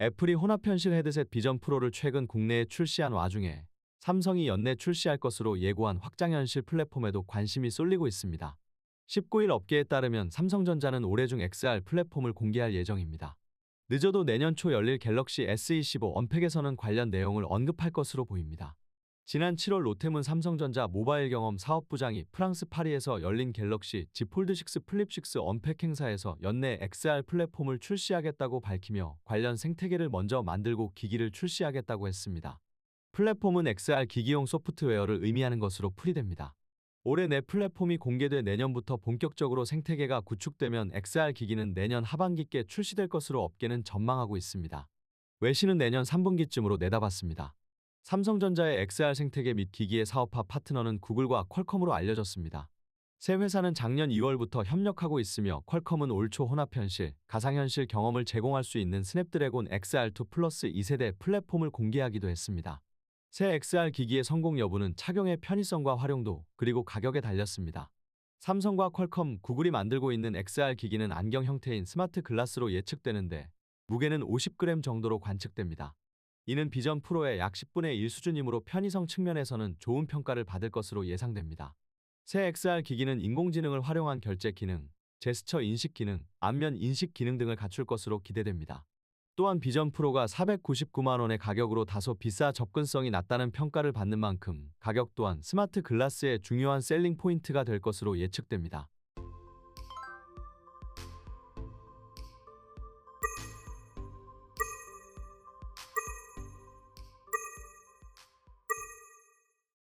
애플이 혼합현실 헤드셋 비전 프로를 최근 국내에 출시한 와중에 삼성이 연내 출시할 것으로 예고한 확장현실 플랫폼에도 관심이 쏠리고 있습니다. 19일 업계에 따르면 삼성전자는 올해 중 XR 플랫폼을 공개할 예정입니다. 늦어도 내년 초 열릴 갤럭시 S25 언팩에서는 관련 내용을 언급할 것으로 보입니다. 지난 7월 로템은 삼성전자 모바일 경험 사업부장이 프랑스 파리에서 열린 갤럭시 Z 폴드6 플립6 언팩 행사에서 연내 XR 플랫폼을 출시하겠다고 밝히며 관련 생태계를 먼저 만들고 기기를 출시하겠다고 했습니다. 플랫폼은 XR 기기용 소프트웨어를 의미하는 것으로 풀이됩니다. 올해 내 플랫폼이 공개돼 내년부터 본격적으로 생태계가 구축되면 XR 기기는 내년 하반기께 출시될 것으로 업계는 전망하고 있습니다. 외신은 내년 3분기쯤으로 내다봤습니다. 삼성전자의 XR 생태계 및 기기의 사업화 파트너는 구글과 퀄컴으로 알려졌습니다. 세 회사는 작년 2월부터 협력하고 있으며 퀄컴은 올 초 혼합현실, 가상현실 경험을 제공할 수 있는 스냅드래곤 XR2 플러스 2세대 플랫폼을 공개하기도 했습니다. 새 XR 기기의 성공 여부는 착용의 편의성과 활용도, 그리고 가격에 달렸습니다. 삼성과 퀄컴, 구글이 만들고 있는 XR 기기는 안경 형태인 스마트 글라스로 예측되는데 무게는 50g 정도로 관측됩니다. 이는 비전 프로의 약 10분의 1 수준이므로 편의성 측면에서는 좋은 평가를 받을 것으로 예상됩니다. 새 XR 기기는 인공지능을 활용한 결제 기능, 제스처 인식 기능, 안면 인식 기능 등을 갖출 것으로 기대됩니다. 또한 비전 프로가 499만 원의 가격으로 다소 비싸 접근성이 낮다는 평가를 받는 만큼 가격 또한 스마트 글라스의 중요한 셀링 포인트가 될 것으로 예측됩니다.